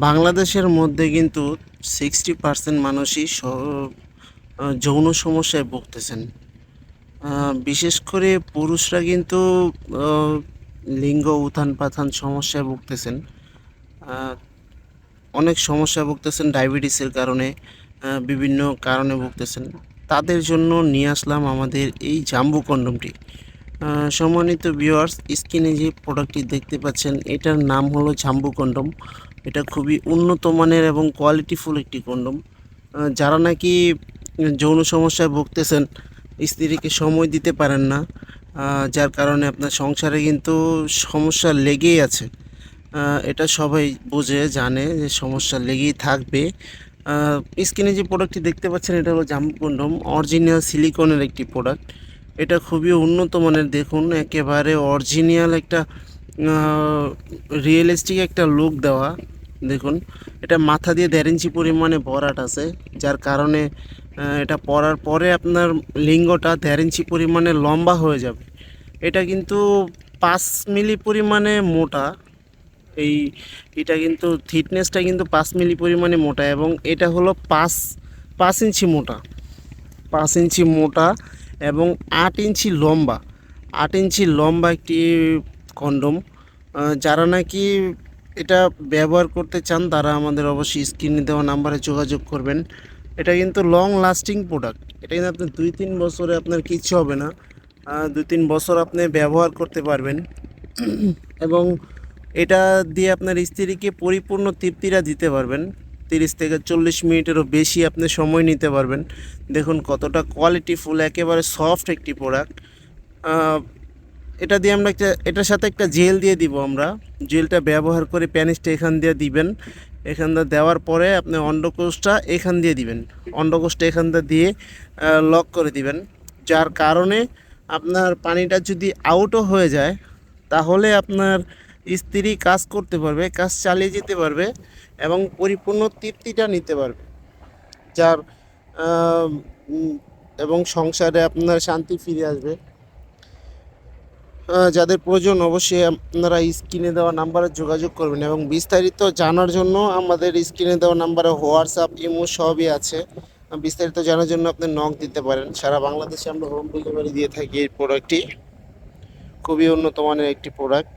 বাংলাদেশের মধ্যে কিন্তু সিক্সটি পার্সেন্ট মানুষই যৌন সমস্যায় ভুগতেছেন। বিশেষ করে পুরুষরা কিন্তু লিঙ্গ উত্থান পাথান সমস্যায় ভুগতেছেন। অনেক সমস্যায় ভুগতেছেন, ডায়াবেটিসের কারণে বিভিন্ন কারণে ভুগতেছেন। তাদের জন্য নিয়ে আসলাম আমাদের এই জাম্বু কন্ডমটি। সম্মানিত ভিউয়ার্স স্ক্রিনে যে প্রোডাক্টটি দেখতে পাচ্ছেন, এটার নাম হলো জাম্বু কন্ডম। এটা খুবই উন্নত মানের এবং কোয়ালিটিফুল একটি কন্ডম। যারা নাকি যৌন সমস্যায় ভুগতেছেন, স্ত্রীকে সময় দিতে পারেন না যার কারণে আপনার সংসারে কিন্তু সমস্যা লেগেই আছে। এটা সবাই বোঝে, জানে যে সমস্যা লেগেই থাকবে। স্ক্রিনে যে প্রোডাক্টটি দেখতে পাচ্ছেন, এটা হলো জাম্বু কন্ডম। অরিজিনাল সিলিকনের একটি প্রোডাক্ট এটা খুবই উন্নত মানের, দেখুন, একেবারে অরিজিনাল একটা রিয়েলিস্টিক একটা লুক দেওয়া, দেখুন। এটা মাথা দিয়ে দেড় ইঞ্চি পরিমাণে ভরাট আছে, যার কারণে এটা পরার পরে আপনার লিঙ্গটা দেড় ইঞ্চি পরিমাণে লম্বা হয়ে যাবে। এটা কিন্তু পাঁচ মিলি পরিমাণে মোটা, এই, এটা কিন্তু থিকনেসটা কিন্তু পাঁচ মিলি পরিমাণে মোটা, এবং এটা হলো পাঁচ পাঁচ ইঞ্চি মোটা, পাঁচ ইঞ্চি মোটা এবং আট ইঞ্চি লম্বা, আট ইঞ্চি লম্বা একটি কন্ডম। যারা নাকি এটা ব্যবহার করতে চান, তারা আমাদের অবশ্যই স্ক্রিনে দেওয়া নাম্বারে যোগাযোগ করবেন। এটা কিন্তু লং লাস্টিং প্রোডাক্ট এটা কিন্তু আপনার দুই তিন বছরে আপনার কিচ্ছু হবে না। দুই তিন বছর আপনি ব্যবহার করতে পারবেন। এবং এটা দিয়ে আপনার স্ত্রীকে পরিপূর্ণ তৃপ্তিটা দিতে পারবেন। তিরিশ থেকে চল্লিশ মিনিটেরও বেশি আপনি সময় নিতে পারবেন। দেখুন কতটা কোয়ালিটি ফুল একেবারে সফট একটি প্রোডাক্ট এটা দিয়ে আমরা একটা, এটার সাথে একটা জেল দিয়ে দিব আমরা। জেলটা ব্যবহার করে প্যানিসটা এখান দিয়ে দিবেন। এখান দিয়ে দেওয়ার পরে আপনি অন্ডকোষটা এখান দিয়ে দিবেন। অন্ডকোষটা এখান দিয়ে দিয়ে লক করে দিবেন। যার কারণে আপনার পানিটা যদি আউটও হয়ে যায়, তাহলে আপনার স্ত্রী কাজ করতে পারবে, কাজ চালিয়ে যেতে পারবে এবং পরিপূর্ণ তৃপ্তিটা নিতে পারবে। যার এবং সংসারে আপনার শান্তি ফিরে আসবে। যাদের প্রয়োজন অবশ্যই আপনারা স্ক্রিনে দেওয়া নাম্বারে যোগাযোগ করবেন এবং বিস্তারিত জানার জন্য আমাদের স্ক্রিনে দেওয়া নাম্বারে হোয়াটসঅ্যাপ, ইমো সবই আছে। বিস্তারিত জানার জন্য আপনি নক দিতে পারেন। সারা বাংলাদেশে আমরা হোম ডেলিভারি দিয়ে থাকি এই প্রোডাক্টটি খুবই উন্নত মানের একটি প্রোডাক্ট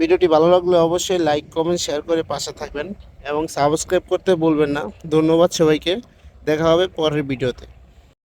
ভিডিওটি ভালো লাগলে অবশ্যই লাইক, কমেন্ট, শেয়ার করে পাশে থাকবেন এবং সাবস্ক্রাইব করতে বলবেন না। ধন্যবাদ সবাইকে। দেখা হবে পরের ভিডিওতে।